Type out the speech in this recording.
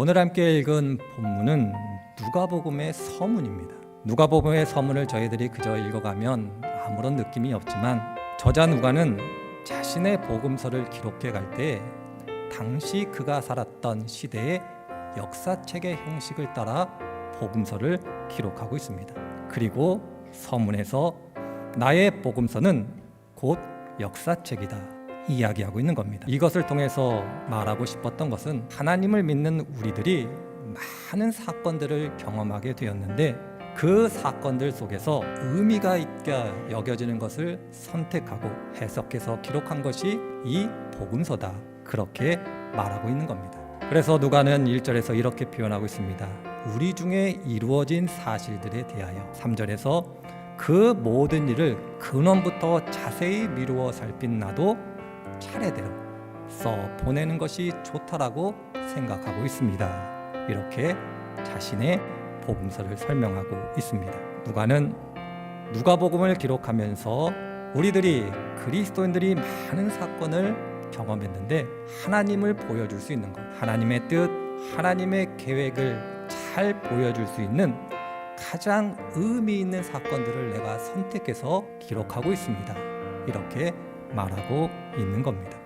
오늘 함께 읽은 본문은 누가복음의 서문입니다. 누가복음의 서문을 저희들이 그저 읽어가면 아무런 느낌이 없지만 저자 누가는 자신의 복음서를 기록해 갈 때 당시 그가 살았던 시대의 역사책의 형식을 따라 복음서를 기록하고 있습니다. 그리고 서문에서 나의 복음서는 곧 역사책이다. 이야기하고 있는 겁니다. 이것을 통해서 말하고 싶었던 것은 하나님을 믿는 우리들이 많은 사건들을 경험하게 되었는데 그 사건들 속에서 의미가 있게 여겨지는 것을 선택하고 해석해서 기록한 것이 이 복음서다. 그렇게 말하고 있는 겁니다. 그래서 누가는 1절에서 이렇게 표현하고 있습니다. 우리 중에 이루어진 사실들에 대하여 3절에서 그 모든 일을 근원부터 자세히 미루어 살핀 나도 차례대로 써 보내는 것이 좋다라고 생각하고 있습니다. 이렇게 자신의 복음서를 설명하고 있습니다. 누가는 누가복음을 기록하면서 우리들이 그리스도인들이 많은 사건을 경험했는데 하나님을 보여줄 수 있는 것, 하나님의 뜻, 하나님의 계획을 잘 보여줄 수 있는 가장 의미 있는 사건들을 내가 선택해서 기록하고 있습니다. 이렇게 말하고 있는 겁니다.